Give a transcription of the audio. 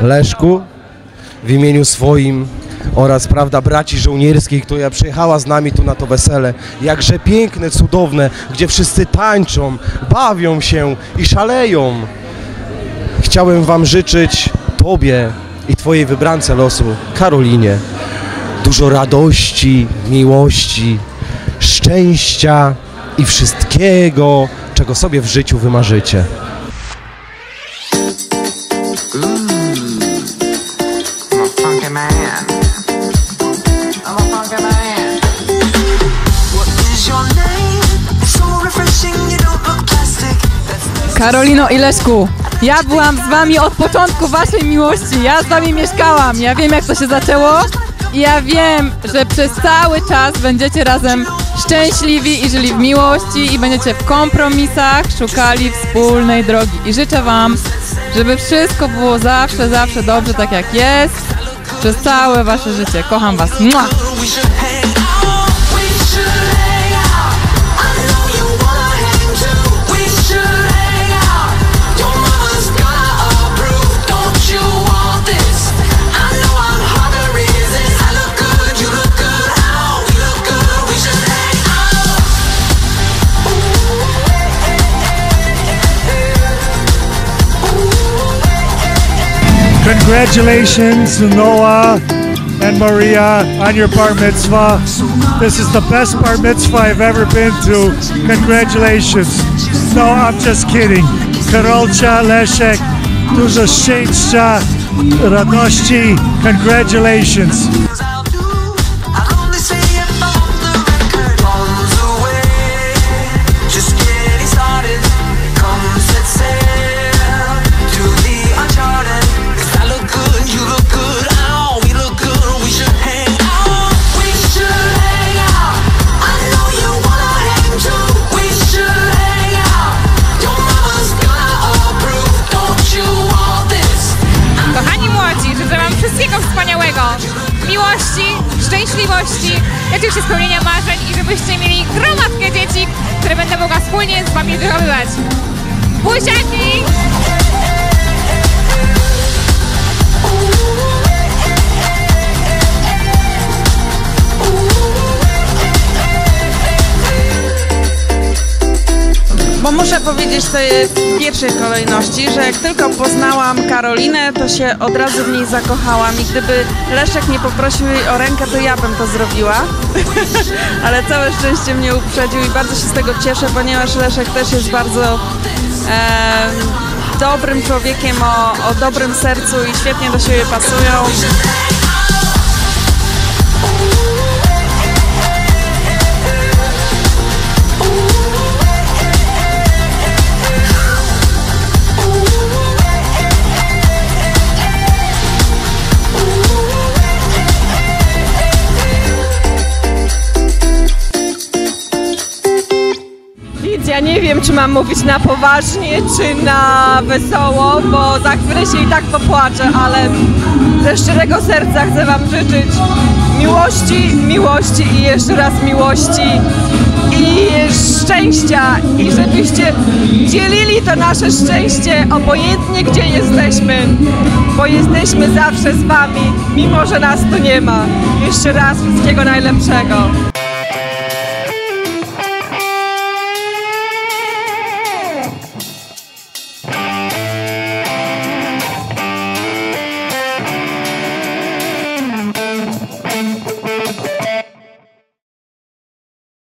Leszku, w imieniu swoim oraz prawda braci żołnierskich, która przyjechała z nami tu na to wesele. Jakże piękne, cudowne, gdzie wszyscy tańczą, bawią się i szaleją. Chciałem wam życzyć Tobie i Twojej wybrance losu, Karolinie, dużo radości, miłości, szczęścia i wszystkiego, czego sobie w życiu wymarzycie. Karolino i Leszku, ja byłam z wami od początku waszej miłości. Ja z wami mieszkałam. Ja wiem jak to się zaczęło. I ja wiem, że przez cały czas będziecie razem szczęśliwi i żyli w miłości i będziecie w kompromisach szukali wspólnej drogi. I życzę wam, żeby wszystko było zawsze, zawsze dobrze tak jak jest przez całe wasze życie. Kocham was. Mua! Congratulations, Noah and Maria, on your bar mitzvah. This is the best bar mitzvah I've ever been to. Congratulations. No, I'm just kidding. Karolcha, Leszek, dużo szczęścia, radości. Congratulations. Szczęśliwości, i oczywiście spełnienia marzeń i żebyście mieli gromadkę dzieci, które będę mogła wspólnie z Wami wychowywać. Buziaki! Bo muszę powiedzieć sobie w pierwszej kolejności, że jak tylko poznałam Karolinę, to się od razu w niej zakochałam i gdyby Leszek nie poprosił jej o rękę, to ja bym to zrobiła. Ale całe szczęście mnie uprzedził i bardzo się z tego cieszę, ponieważ Leszek też jest bardzo em, dobrym człowiekiem o, o dobrym sercu i świetnie do siebie pasują. Nie wiem, czy mam mówić na poważnie, czy na wesoło, bo za chwilę się i tak popłaczę, ale ze szczerego serca chcę Wam życzyć miłości, miłości i jeszcze raz miłości i szczęścia i żebyście dzielili to nasze szczęście obojętnie gdzie jesteśmy, bo jesteśmy zawsze z Wami, mimo że nas tu nie ma. Jeszcze raz wszystkiego najlepszego.